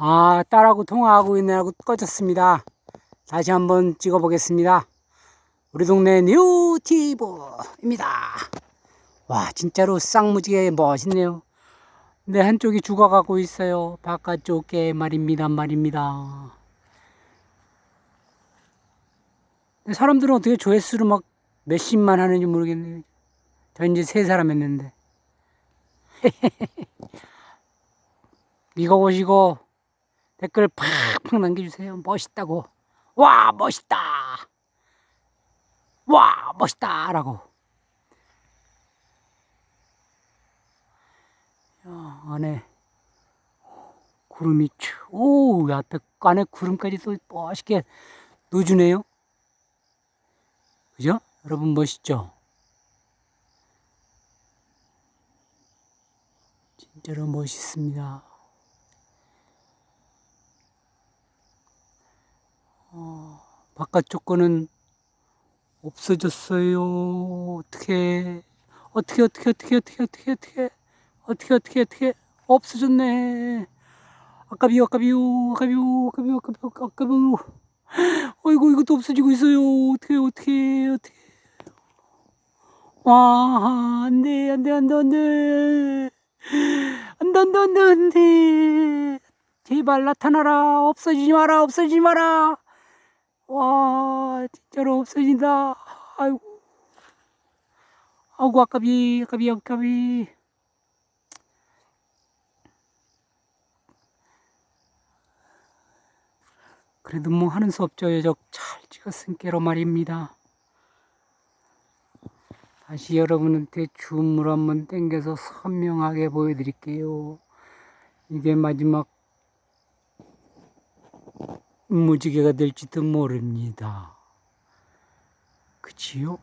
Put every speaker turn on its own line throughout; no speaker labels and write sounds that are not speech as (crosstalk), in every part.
아, 딸하고 통화하고 있느라고 꺼졌습니다. 다시 한번 찍어 보겠습니다. 우리 동네 뉴티브입니다. 와, 진짜로 쌍무지게 멋있네요. 네, 한쪽이 죽어가고 있어요. 바깥쪽 게 말입니다, 말입니다. 근데 사람들은 어떻게 조회수를 막 몇십만 하는지 모르겠네요. 저 이제 세 사람 했는데. (laughs) 이거 보시고 댓글 팍팍 남겨주세요. 멋있다고. 와, 멋있다. 와, 멋있다. 라고. 야, 안에 구름이 쭉, 오, 앞에 안에 구름까지 또 멋있게 넣어주네요. 그죠? 여러분 멋있죠? 진짜로 멋있습니다. 바깥쪽 거는 없어졌어요. 어떻게, 어떻게, 어떻게, 어떻게, 어떻게, 어떻게, 어떻게, 어떻게, 어떻게, 어떻게, 없어졌네. 아까비요, 아까비요, 아까비요, 아까비요, 아까비요, 아까비요. 어이구, 이것도 없어지고 있어요. 어떻게, 어떻게, 어떻게. 와, 안 돼, 안 돼, 안 돼, 안 돼. 안 돼, 안 돼, 안 돼, 안 돼. 제발 나타나라. 없어지지 마라, 없어지지 마라. 와, 진짜로 없어진다. 아이고. 아이고, 아까비, 아까비, 아까비. 그래도 뭐 하는 수 없죠. 여적 잘 찍었으니까로 말입니다. 다시 여러분한테 줌을 한번 당겨서 선명하게 보여드릴게요. 이게 마지막 무지개가 될지도 모릅니다. 그치요?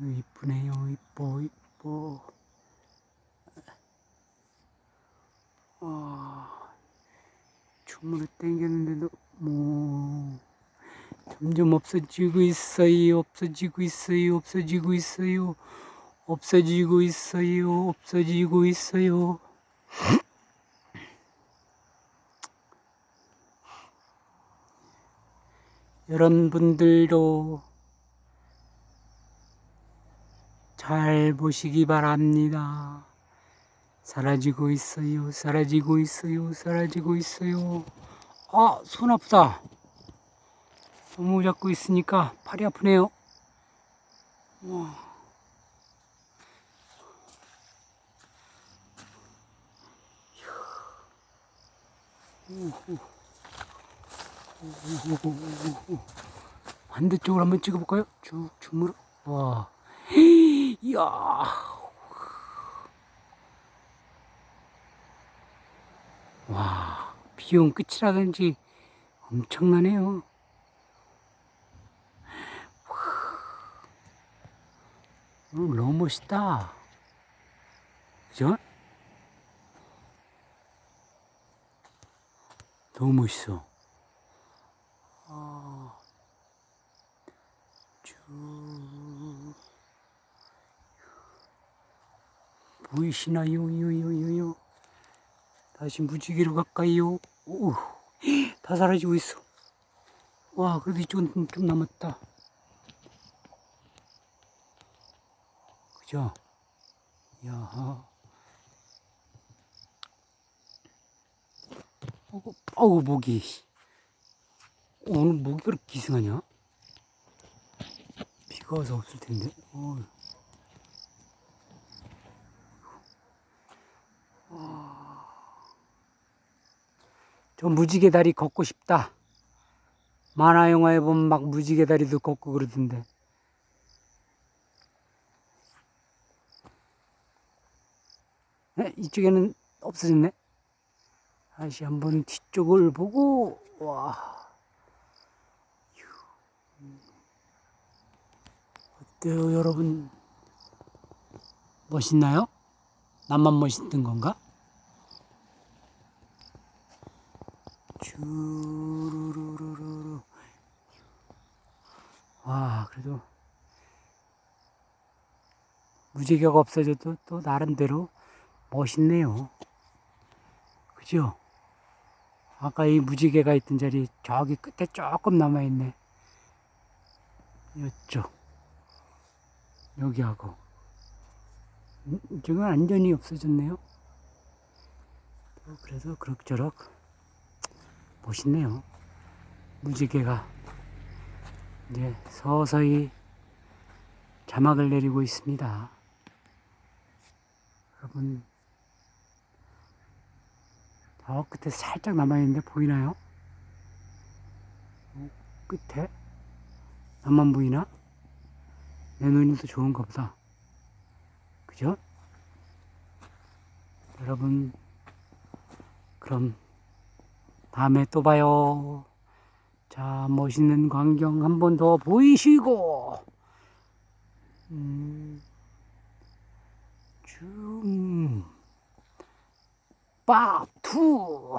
이쁘네요, 이뻐, 이뻐. 아, 줌으로 당겼는데도 뭐 점점 없어지고 있어요, 없어지고 있어요, 없어지고 있어요, 없어지고 있어요, 없어지고 있어요. 여러분들도 잘 보시기 바랍니다. 사라지고 있어요, 사라지고 있어요, 사라지고 있어요. 아, 손 아프다. 너무 잡고 있으니까 팔이 아프네요. 와. 우후. 반대쪽으로 한번 찍어볼까요? 쭉 줌으로. 와. 이야. 와. 비용 끝이라든지 엄청나네요. 오늘 너무 멋있다. 그죠? 너무 멋있어. 보이시나요? 요요요요. 다시 무지개로 갈까요? 오, 다 사라지고 있어. 와, 그래도 이쪽은 좀, 좀 남았다. 그죠? 야하. 어구, 어우, 목이. 오늘 목이 그렇게 기승하냐? 비가 와서 없을 텐데. 어. 저 무지개 다리 걷고 싶다. 만화 영화에 보면 막 무지개 다리도 걷고 그러던데. 에? 이쪽에는 없어졌네. 다시 한번 뒤쪽을 보고 와. 어때요, 여러분? 멋있나요? 나만 멋있던 건가? 주르르르르. 와, 그래도 무지개가 없어져도 또 나름대로 멋있네요. 그죠? 아까 이 무지개가 있던 자리 저기 끝에 조금 남아있네. 이쪽. 여기하고. 음, 이쪽은 완전히 없어졌네요. 또 그래도 그럭저럭 멋있네요. 무지개가 이제 서서히 자막을 내리고 있습니다. 여러분, 저 끝에 살짝 남아있는데 보이나요? 어, 끝에? 나만 보이나? 내 눈이 더 좋은가 보다. 그죠? 여러분, 그럼 다음에 또 봐요. 자, 멋있는 광경 한 번 더 보이시고, 음, 줌, 빡, 투.